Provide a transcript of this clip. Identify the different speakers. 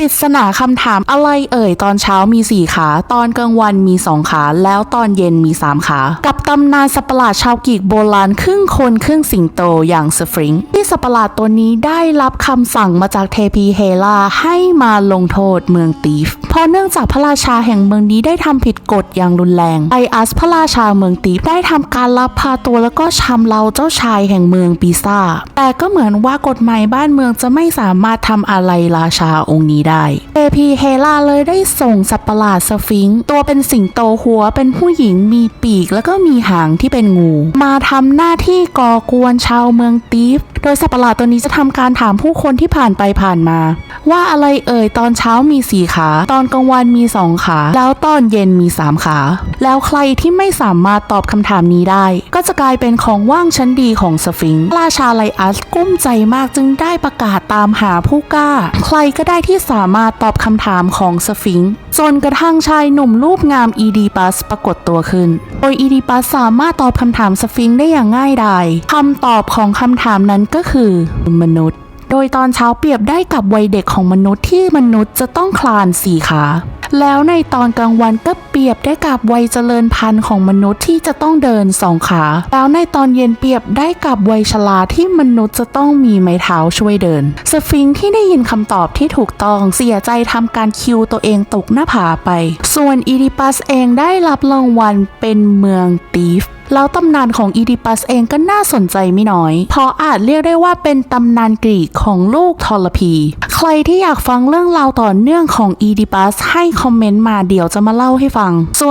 Speaker 1: ปริศนาคำถามอะไรเอ่ย ตอนเช้ามีสี่ขา ตอนกลางวันมีสองขา แล้วตอนเย็นมีสามขา กับตำนานสัปหลาดชาวกรีกโบราณครึ่งคนครึ่งสิงโตอย่างสฟริงที่สัปหลาดตัวนี้ได้รับคำสั่งมาจากเทพีเฮลาให้มาลงโทษเมืองตีฟ เพราะเนื่องจากพระราชาแห่งเมืองนี้ได้ทำผิดกฎอย่างรุนแรงไออัสพระราชาเมืองตีฟได้ทำการลักพาตัวแล้วก็ชำเราเจ้าชายแห่งเมืองปีซ่าแต่ก็เหมือนว่ากฎหมายบ้านเมืองจะไม่สามารถทำอะไรราชาองค์นี้ได้เอพีเฮลาเลยได้ส่งสัตว์ประหลาดสฟิงค์ตัวเป็นสิงโตหัวเป็นผู้หญิงมีปีกแล้วก็มีหางที่เป็นงู มาทำหน้าที่ก่อกวนชาวเมืองตีฟ โดยสัตว์ประหลาดตัวนี้จะทำการถามผู้คนที่ผ่านไปผ่านมา ว่าอะไรเอ่ยตอนเช้ามีสี่ขา ตอนกลางวันมีสองขา แล้วตอนเย็นมีสามขา แล้วใครที่ไม่สามารถตอบคำถามนี้ได้ ก็จะกลายเป็นของว่างชั้นดีของสฟิงค์ราชาไลอัสกุ้มใจมากจึงได้ประกาศตามหาผู้กล้า ใครก็ได้ที่สามารถตอบคำถามของสฟิงค์จนกระทั่งชายหนุ่มรูปงามอีดีปัสปรากฏตัวขึ้น โดยอีดีปัสสามารถตอบคำถามสฟิงค์ได้อย่างง่ายดายคำตอบของคำถามนั้นก็คือมนุษย์ โดยตอนเช้าเปรียบได้กับวัยเด็กของมนุษย์ที่มนุษย์จะต้องคลานสี่ขา แล้วในตอนกลางวันก็เปรียบได้กับวัยเจริญพันธุ์ของมนุษย์ที่จะต้องเดินสองขา แล้วในตอนเย็นเปรียบได้กับวัยชราที่มนุษย์จะต้องมีไม้เท้าช่วยเดิน สฟิงค์ที่ได้ยินคำตอบที่ถูกต้องเสียใจทำการคิวตัวเองตกหน้าผาไป ส่วนอีดิปัสเองได้รับรางวัลเป็นเมืองตีฟแล้วตำนานของอีดิปัสเองก็น่าสนใจไม่น้อย เพราะอาจเรียกได้ว่าเป็นตำนานกรีกของลูกทรพี ใครที่อยากฟังเรื่องราวต่อเนื่องของอีดิปัสให้คอมเมนต์มาเดี๋ยวจะมาเล่าให้ฟังส่วน